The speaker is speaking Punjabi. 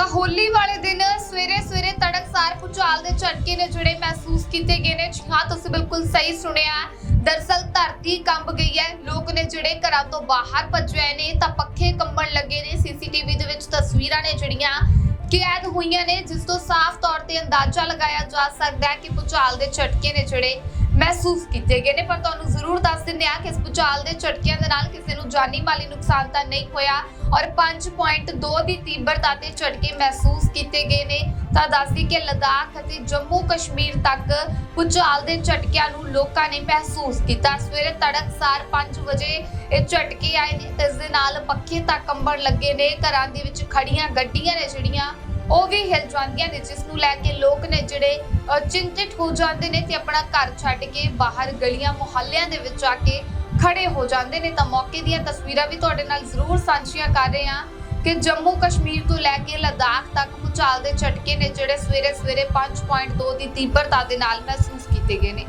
ਤਾਂ ਹੋਲੀ ਵਾਲੇ ਦਿਨ ਸਵੇਰੇ ਸਵੇਰੇ ਤੜਕਸਾਰ ਭੁਚਾਲ ਦੇ ਝਟਕੇ ਨੇ ਜਿਹੜੇ ਮਹਿਸੂਸ ਕੀਤੇ ਗਏ ਨੇ। ਜੀ ਹਾਂ, ਤੁਸੀਂ ਬਿਲਕੁਲ ਸਹੀ ਸੁਣਿਆ। ਦਰਸਲ ਧਰਤੀ ਕੰਬ ਗਈ ਹੈ। ਲੋਕ ਨੇ ਜਿਹੜੇ ਘਰਾਂ ਤੋਂ ਬਾਹਰ ਭੱਜੇ ਨੇ, ਤਾਂ ਪੱਖੇ ਕੰਬਣ ਲੱਗੇ ਨੇ। ਸੀਸੀਟੀਵੀ ਦੇ ਵਿੱਚ ਤਸਵੀਰਾਂ ਨੇ ਜਿਹੜੀਆਂ ਕੈਦ ਹੋਈਆਂ ਨੇ, ਜਿਸ ਤੋਂ ਸਾਫ਼ ਤੌਰ ਤੇ ਅੰਦਾਜ਼ਾ ਲਗਾਇਆ ਜਾ ਸਕਦਾ ਹੈ ਕਿ ਭੁਚਾਲ ਦੇ ਝਟਕੇ ਨੇ ਜਿਹੜੇ ਮਹਿਸੂਸ ਕੀਤੇ ਗਏ ਨੇ, ਪਰ ਤੁਹਾਨੂੰ ਜ਼ਰੂਰ ਦੱਸ ਦਿੰਦੇ ਆ ਕਿ ਇਸ ਭੁਚਾਲ ਦੇ ਝਟਕਿਆਂ ਦੇ ਨਾਲ ਕਿਸੇ ਨੂੰ ਜਾਨੀ ਮਾਲੀ ਨੁਕਸਾਨ ਤਾਂ ਨਹੀਂ ਹੋਇਆ ਔਰ 5.2 ਦੀ ਤੀਬਰਤਾ ਤੇ ਝਟਕੇ ਮਹਿਸੂਸ ਕੀਤੇ ਗਏ ਨੇ। ਤਾਂ ਦੱਸਦੀ ਕਿ ਲਦਾਖ ਅਤੇ ਜੰਮੂ ਕਸ਼ਮੀਰ ਤੱਕ ਭੁਚਾਲ ਦੇ ਝਟਕਿਆਂ ਨੂੰ ਲੋਕਾਂ ਨੇ ਮਹਿਸੂਸ ਕੀਤਾ। ਸਵੇਰੇ ਤੜਕਸਾਰ 5 ਵਜੇ ਇਹ ਝਟਕੇ ਆਏ ਨੇ ਤੇ ਇਸ ਦੇ ਨਾਲ ਪੱਖੇ ਤੱਕ ਕੰਬਣ ਲੱਗੇ ਨੇ। ਘਰਾਂ ਦੇ ਵਿੱਚ ਖੜੀਆਂ ਗੱਡੀਆਂ ਨੇ ਜਿਹੜੀਆਂ ਉਹ ਵੀ ਹਿਲ ਜਾਂਦੀਆਂ ਨੇ, ਜਿਸ ਨੂੰ ਲੈ ਕੇ ਲੋਕ ਨੇ ਜਿਹੜੇ ਚਿੰਤਿਤ ਹੋ ਜਾਂਦੇ ਨੇ ਤੇ ਆਪਣਾ ਘਰ ਛੱਡ ਕੇ ਬਾਹਰ ਗਲੀਆਂ, ਮੁਹੱਲਿਆਂ ਦੇ ਵਿੱਚ ਆ ਕੇ ਖੜੇ ਹੋ ਜਾਂਦੇ ਨੇ। ਤਾਂ ਮੌਕੇ ਦੀਆਂ ਤਸਵੀਰਾਂ ਵੀ ਤੁਹਾਡੇ ਨਾਲ ਜ਼ਰੂਰ ਸਾਂਝੀਆਂ ਕਰ ਰਹੇ ਹਾਂ ਕਿ ਜੰਮੂ ਕਸ਼ਮੀਰ ਤੋਂ ਲੈ ਕੇ ਲਦਾਖ ਤੱਕ ਭੂਚਾਲ ਦੇ ਝਟਕੇ ਨੇ, ਜਿਹੜੇ ਸਵੇਰੇ ਸਵੇਰੇ 5.2 ਦੀ ਤੀਬਰਤਾ ਦੇ ਨਾਲ ਮਹਿਸੂਸ ਕੀਤੇ ਗਏ ਨੇ।